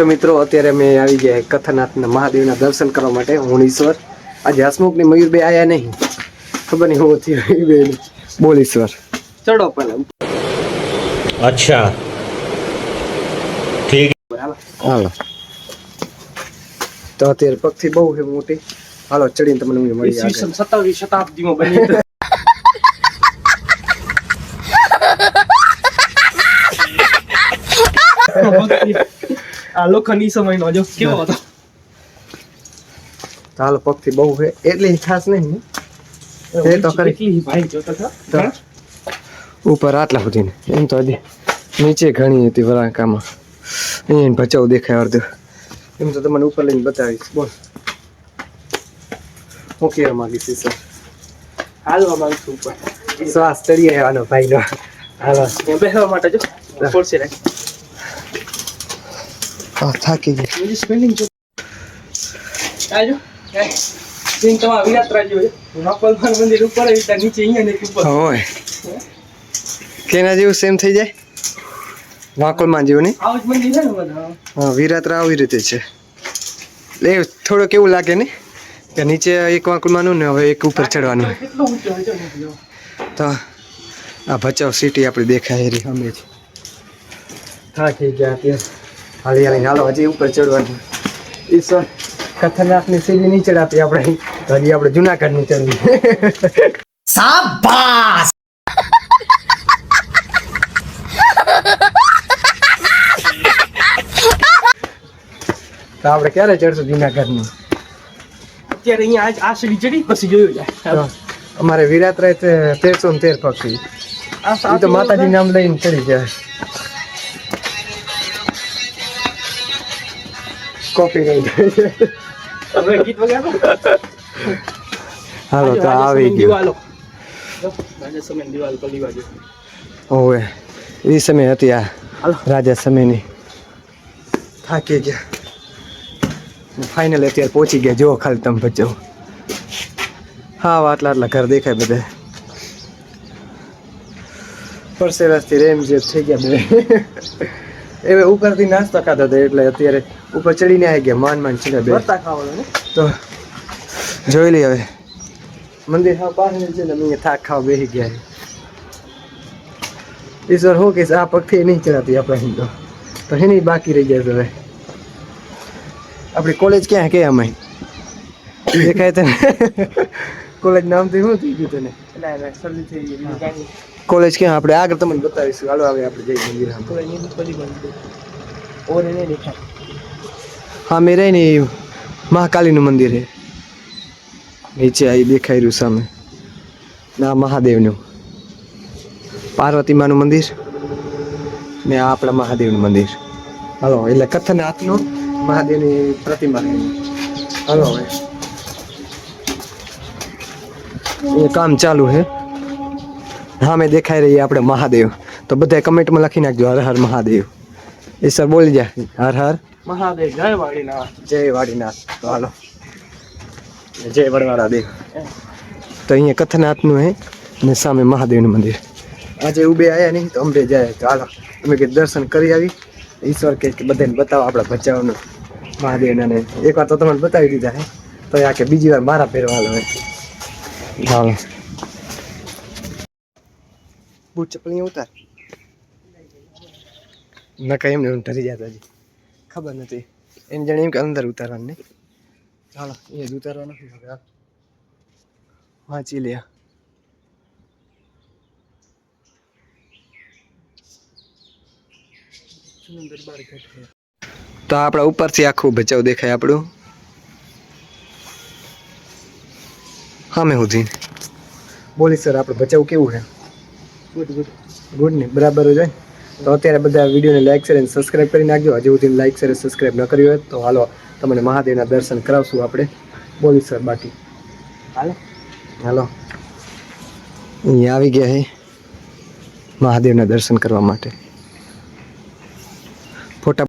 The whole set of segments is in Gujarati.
છો મિત્રો? અત્યારે અમે આવી ગયા કથાનાથના મહાદેવના દર્શન કરવા માટે. હું ઈશ્વર. આજે હસમુખ મયુરભાઈ આવ્યા નહીં. ખબર નહીં હું થયું બેન બોલ ઈશ્વર. ચડો પણ અચ્છા. ઠીક. હાલો. તો અત્યારે પગથી બહુ છે મોટી. હાલો ચડીને તમને હું મળી ઈસવીસન સત્તાવીસ શતાબ્દીમાં બની આ સમય સમયનો જો કેવો હતો? ચાલો પગથી બહુ છે એટલી ખાસ નહીં એ તો કરી ભાઈ જોતો હતો? ઉપર આટલા સુધી ને એમ તો હજી નીચે ઘણી હતી વરાંકામાં. અહીંયા ભચાઉ દેખાય અડધું. એમ તો તમને ઉપર લઈને બતાવીશ બોલ. હું કહેવા માંગીશ સર? હાલવા માંગુ છું ઉપર. શ્વાસ ચડી આવ્યો ભાઈનો. હાલો બેસવા માટે જો ખોલશે રાખ. આ થાકી ગઈ. સ્પેલિંગ જો આજો જો સિંગ તમારા વિરાત્રા રાજ્યો છે. નકલમાન મંદિર ઉપર આવી ત્યાં નીચે અહીંયા ને ઉપર. હોય. કેના જેવું સેમ થઈ જાય? વાંકોલમાં જેવું નહીં? આવું જ મંદિર છે ને બધા. હા વિરાત્રા આવી રીતે છે. એ થોડુંક એવું લાગે ને કે નીચે એક વાંકુલમાંનું ને હવે એક ઉપર ચડવાનું. તો આ ભચાઉ સિટી આપણી દેખાય રહી અમે જ. થાકી ગયા ત્યાં. હાલી હાલી હાલો હજી ઉપર ચડવાનું. ઈશ્વર ખતરનાકની સીડી નહીં ચડાતી આપણે હજી આપણે જુનાગઢની ચડવી. તો આપણે ક્યારે ચડશું જુનાગઢની અત્યારે અહીંયા આજ આ સીડી ચડી પછી જોયું જાય. અમારે વિરાત્રા તેરસો ને તેર પક્ષી. આ તો માતાજી નામ લઈને ચડી જાય. કોપી રહી હવે ગીત વગાડો હાલો તો આવી ગયો સમયની ગયું દિવાલો જો, રાજ્ય સમયની દિવાલ પેલી બાજુ ઓવે એ સમય હતી આ હાલો. રાજા સમયની થાકી ગયા ફાઇનલ અત્યારે પહોંચી ગયા જો ખાલી તમે બચાવો હા આટલા આટલા ઘર દેખાય બધે પરસેવાસથી રેમ જે થઈ ગયા બે એ ઉપરથી નાસ્તો ખાતા હતા એટલે અત્યારે ઉપર ચડીને આવી ગયા માન માન છે બે. તો જોઈ લઈએ હવે. મંદિર હા પાસે છે ને મેં થાક ખાવા બેસી ગયા ઈશ્વર હું કહીશ આ પગથી નહીં ચડાતી આપણે હિન્દુ તો એની બાકી રહી ગયા હવે. આપણી કોલેજ ક્યાં કે અમે દેખાય તને કોલેજ નામથી શું થઈ ગયું તને? એટલે શરદી થઈ ગઈ. કોલેજ ક્યાં આપણે આગળ તમને બતાવીશું. હાલો આવે આપણે જઈ મંદિર દેખાય. હા મેં રહી ને મહાકાલીનું મંદિર છે નીચે આવી દેખાઈ રહ્યું સામે. ના મહાદેવનું. પાર્વતી માનું મંદિર ને આ આપણા મહાદેવનું મંદિર. હાલો એટલે કથનાથનું મહાદેવની પ્રતિમા હલો હવે. એ કામ ચાલુ છે હા મેં દેખાઈ રહીએ આપણે મહાદેવ. તો બધા કમેન્ટમાં લખી નાખજો હર હર મહાદેવ. એ સર બોલી જાય. હર હર. મહાદેવ જય વાડીનાથ જય વાડીનાથ તો હાલો. જય વડવાળા દેવ તો અહીંયા કથનાથનું હે ને સામે મહાદેવનું મંદિર. આજે ઉભે આવ્યા નહીં તો અંબે જાય. તો હાલો. અમે કે દર્શન કરી આવી. ઈશ્વર કે બધાને બતાવો આપણા બચાવનું મહાદેવના ને. એકવાર તો તમને બતાવી દીધા હે. તો આ કે બીજી વાર મારા પહેરવા હાલો હે. હાલો. બૂટ ચપ્પલ અહીંયા ઉતાર નકા એમને એમ ધરી જતા હજી ખબર નથી એને જાણે એમ કે અંદર ઉતારવાનું નહીં ચાલો એ જ ઉતારવા નથી હવે હાલ. વાંચી લે તો આપણા ઉપરથી આખું બચાવ દેખાય આપણું સામે સુધી બોલી સર આપણે બચાવ કેવું છે ગુડ ગુડ ગુડ ને બરાબર જ હોય. તો અત્યારે બધા વિડીયોને લાઈક શેર અને સબસ્ક્રાઈબ કરી નાખજો. હજી સુધી લાઈક શેર સબસ્ક્રાઈબ ન કર્યું હોય તો હાલો તમને મહાદેવના દર્શન કરાવશું આપણે. બોલી સર બાકી. હાલો. હાલો. અહીંયા આવી ગયા હે મહાદેવના દર્શન કરવા માટે. ફોટા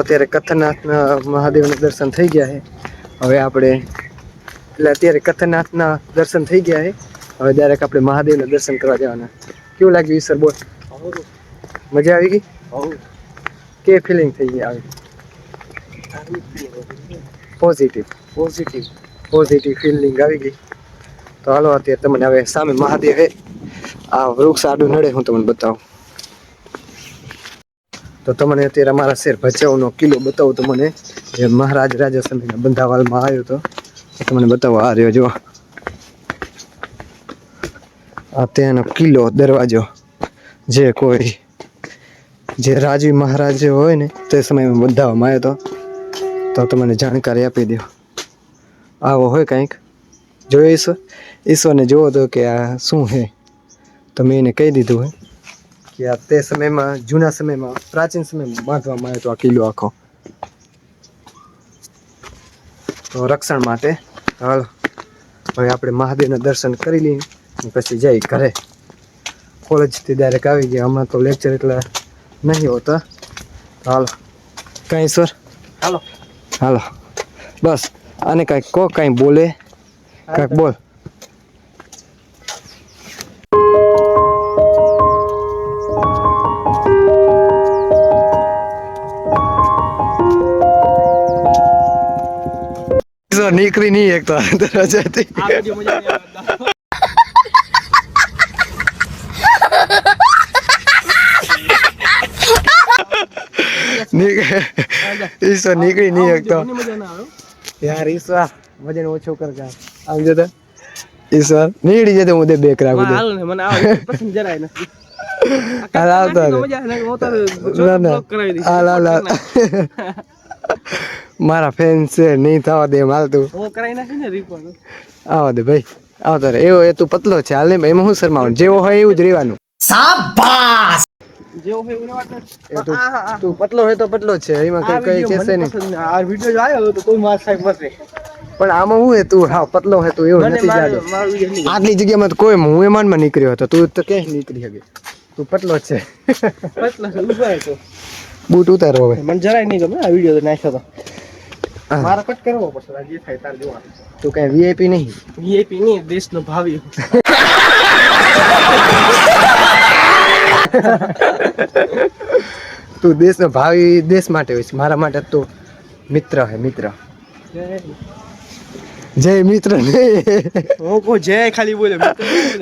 અત્યારે કથનાથના મહાદેવના દર્શન થઈ ગયા છે. હવે આપણે એટલે અત્યારે કથનાથના દર્શન થઈ ગયા છે. હવે ડાયરેક્ટ આપણે મહાદેવના દર્શન કરવા જવાના. કેવું લાગ્યું સર બોલ? મજા આવી ગઈ? કે ફિલિંગ થઈ ગઈ આવી? પોઝિટિવ પોઝિટિવ પોઝિટિવ ફિલિંગ આવી ગઈ. તો હાલો અત્યારે તમને હવે સામે મહાદેવ આ વૃક્ષ આડું નડે હું તમને બતાવું. તો તમને અત્યારે અમારા શેર ભચાઉનો કિલ્લો બતાવું તમને જે મહારાજ રાજા સમયના બંધાવાલમાં આવ્યો હતો. તમને બતાવો. આ રહ્યો જો આ ત્યાંનો કિલ્લો, દરવાજો. જે કોઈ, જે રાજી મહારાજ હોય ને, તે સમયમાં બંધાવવામાં આવ્યો હતો. તો તમને જાણકારી આપી દો આવો હોય કંઈક. જોયો ઈશ્વર ઈશ્વરને જોવો તો કે આ શું છે? તો મેં એને કહી દીધું હોય. કે આ તે સમયમાં જૂના સમયમાં પ્રાચીન સમયમાં બાંધવામાં આવ્યો હતો આ કિલ્લો આખો. તો રક્ષણ માટે હાલ હવે આપણે મહાદેવના દર્શન કરી લઈએ પછી જઈ ઘરે. કોલેજથી ડાયરેક્ટ આવી ગયા. હમણાં તો લેક્ચર એટલા નહીં હોતા. હાલો. કાંઈ સર હાલો. હાલો. બસ. આને કાંઈક કહો કાંઈ બોલે? કાંઈક બોલ. નીકળી નહીં એક તો અંદર આવે ઈશ્વર નીકળી નહીં એક તો. યાર ઈશ્વર વજન ઓછો કર કા આમ જતા. ઈશ્વર નીકળી જતો હું તે બેક રાખું હાલ ને મને આવે પસંદ જરાય નથી. હાલ આવતો ના ના. હાલ હાલ મારા ફેન છે નહીં થવા દે એમ હાલ તું. ને રિપોર્ટ આવા દે ભાઈ આવતો રે એવો એ તું પતલો છે હાલ ને એમાં શું શરમાવાનું જેવો હોય એવું જ રહેવાનું. જેવો હોય એવું તું પતલો હોય તો પતલો છે એમાં કઈ નહીં. આ વીડિયો જો આવ્યો તો કોઈ માર સાહેબ મશે પણ આમાં હું હે તું? હા પતલો હે તું એવું નથી જાડો આટલી જગ્યામાં કોઈ હું એમાનમાં નીકળ્યો હતો તું તો ક્યાંય નીકળી શકે. તું પતલો છે. પતલો હતો. બૂટ ઉતારો હવે. મને જરાય નહીં ગમે આ વીડિયો તો નાખ્યો તો. મારે કટ કરવો પડશે આ થાય તાર જોવા તું કઈ વીઆઈપી નહીં? વીઆઈપી નહીં દેશનો ભાવિ. તું દેશનો ભાવિ દેશ માટે હોય છે મારા માટે તું મિત્ર હે મિત્ર. જય મિત્ર હું કહું જય ખાલી બોલે.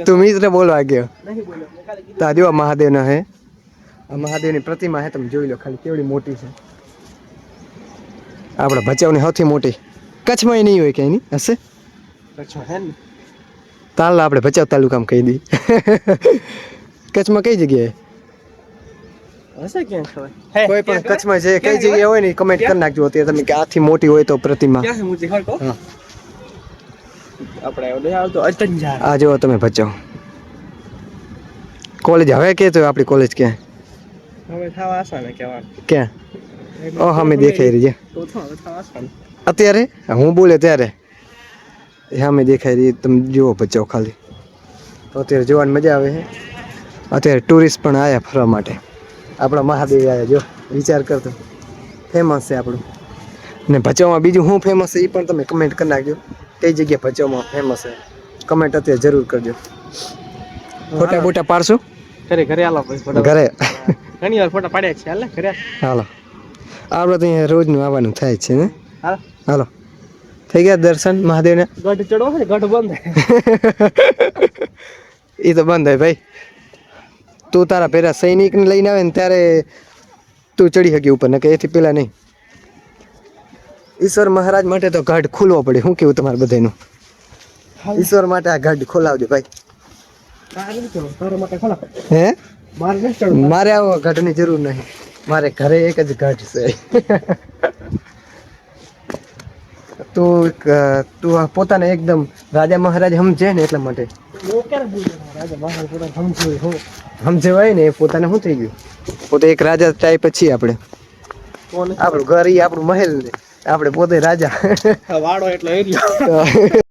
તું મિત્ર બોલવા ગયો. નહીં બોલે મેં ખાલી કીધું. તો આ જો મહાદેવનો હે. મહાદેવની પ્રતિમા હે તમે જોઈ લો ખાલી કેવડી મોટી છે. આપણા ભચાઉની સૌથી મોટી. કચ્છમાં નહીં હોય ક્યાંય નહીં હશે? અચ્છા, હે ને? તાલ આપણે ભચાઉ તાલુકામાં કહી દઈ કચ્છમાં કઈ જગ્યાએ? હશે ક્યાં કોઈ પણ કચ્છમાં જે કઈ જગ્યાએ હોય ને કમેન્ટ કરી નાખજો. અત્યારે તમે કે આથી મોટી હોય તો પ્રતિમા. આપણે આવતો આ જો તમે ભચાવ કોલેજ હવે કે તો આપણી કોલેજ ક્યાં? હવે થવા આસાન કહેવાનું. ક્યાં? ઓ હા દેખાઈ રહી છે. અત્યારે? હું બોલે ત્યારે. હામે સામે દેખાઈ રહી તમે જુઓ ભચાઉ ખાલી. તો અત્યારે જોવાની મજા આવે છે. અત્યારે ટુરિસ્ટ પણ આવ્યા ફરવા માટે. આપણા મહાદેવ આવ્યા જો વિચાર કરતો ફેમસ છે આપણું. ને ભચાઉમાં બીજું શું ફેમસ છે એ પણ તમે કમેન્ટ કરી નાખજો. કઈ જગ્યા ભચાઉમાં ફેમસ છે? કમેન્ટ અત્યારે જરૂર કરજો. ફોટા બોટા પાડશો? ઘરે ઘરે આલો ઘરે. ઘણી વાર ફોટા પાડ્યા છે. હાલ ઘરે? હાલો. આપણે તો અહીંયા રોજનું આવવાનું થાય છે ને? હાલ. હાલો. થઈ ગયા દર્શન મહાદેવના? ગઢ ચડવો છે ને ગઢ બંધ. એ તો બંધ હોય ભાઈ. તું તારા પેલા સૈનિકને લઈને આવે ને ત્યારે તું ચડી શકી ઉપર ને કે એથી પેલા નહીં. ઈશ્વર મહારાજ માટે તો ગઢ ખોલવો પડે. શું કેવું તમારે બધાનું ઈશ્વર માટે આ ગઢ ખોલાવજો ભાઈ. હે? મારે આવો ગઢની જરૂર નહીં. મારે ઘરે એક જ ઘટ છે. તું તું પોતાને એકદમ રાજા મહારાજ સમજે ને એટલા માટે. સમજવાય ને એ પોતાને શું થઈ ગયું? પોતે એક રાજા ટાઈપ છીએ આપણે. આપણું ઘર ઈ આપણું મહેલ ને. આપણે પોતે રાજા. વાડો એટલો એરિયો.